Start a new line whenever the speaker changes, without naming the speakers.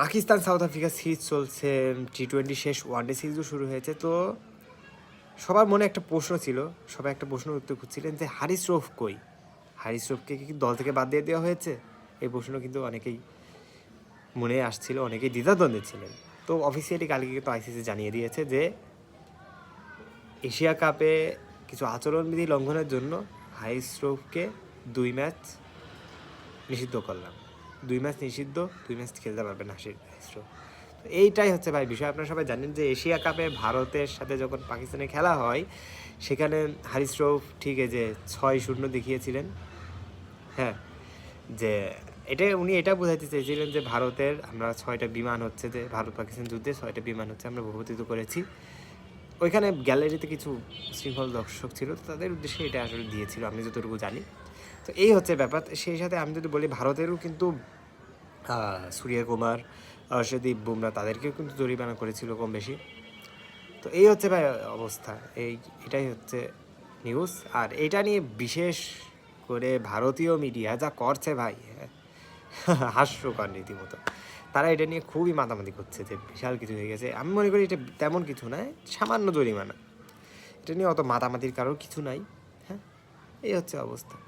Pakistan, south Africa series চলছে T twenty শেষ one day সিরিজও শুরু হয়েছে। তো সবার মনে একটা প্রশ্ন ছিল, সবাই একটা প্রশ্নের উত্তর খুঁজছিলেন যে, হারিস রফ কই? হারিস রফকে কি দল থেকে বাদ দিয়ে দেওয়া হয়েছে? এই প্রশ্ন কিন্তু অনেকেই মনে আসছিল, অনেকেই দ্বিধাদ্বন্দ্বে ছিলেন। তো অফিসিয়ালি কালকে কিন্তু আইসিসি জানিয়ে দিয়েছে যে, এশিয়া কাপে কিছু আচরণবিধি লঙ্ঘনের জন্য হারিস রফকে দুই ম্যাচ নিষিদ্ধ করলাম। দুই ম্যাচ নিষিদ্ধ, দুই ম্যাচ খেলতে পারবে না হাসির তো এইটাই হচ্ছে ভাই বিষয়। আপনারা সবাই জানেন যে এশিয়া কাপে ভারতের সাথে যখন পাকিস্তানে খেলা হয়, সেখানে হারিস রৌফ ঠিক যে ছয় শূন্য দেখিয়েছিলেন। হ্যাঁ যে এটা উনি এটা বোঝাতে চেয়েছিলেন যে ভারতের, আমরা ছয়টা বিমান হচ্ছে যে ভারত পাকিস্তান যুদ্ধে ছয়টা বিমান হচ্ছে আমরা ভূপতিত করেছি। ওইখানে গ্যালারিতে কিছু শৃঙ্খল দর্শক ছিল তাদের উদ্দেশ্যে এটা আসলে দিয়েছিল, আমি যতটুকু জানি। তো এই হচ্ছে ব্যাপার। সেই সাথে আমি যদি বলি ভারতেরও কিন্তু আহ, কুমার অর্ষদীপ বুমরা তাদেরকেও কিন্তু জরিমানা করেছিল কম বেশি। তো এই হচ্ছে ভাই অবস্থা। এই এটাই হচ্ছে নিউজ আর এটা নিয়ে বিশেষ করে ভারতীয় মিডিয়া যা করছে ভাই হ্যাঁ, হাস্যকর রীতিমতো। তারা এটা নিয়ে খুবই মাতামাতি করছে যে বিশাল কিছু হয়ে গেছে। আমি মনে করি এটা তেমন কিছু নয় সামান্য জরিমানা। এটা নিয়ে অত মাতামাতির কারোর কিছু নাই হ্যাঁ এই হচ্ছে অবস্থা।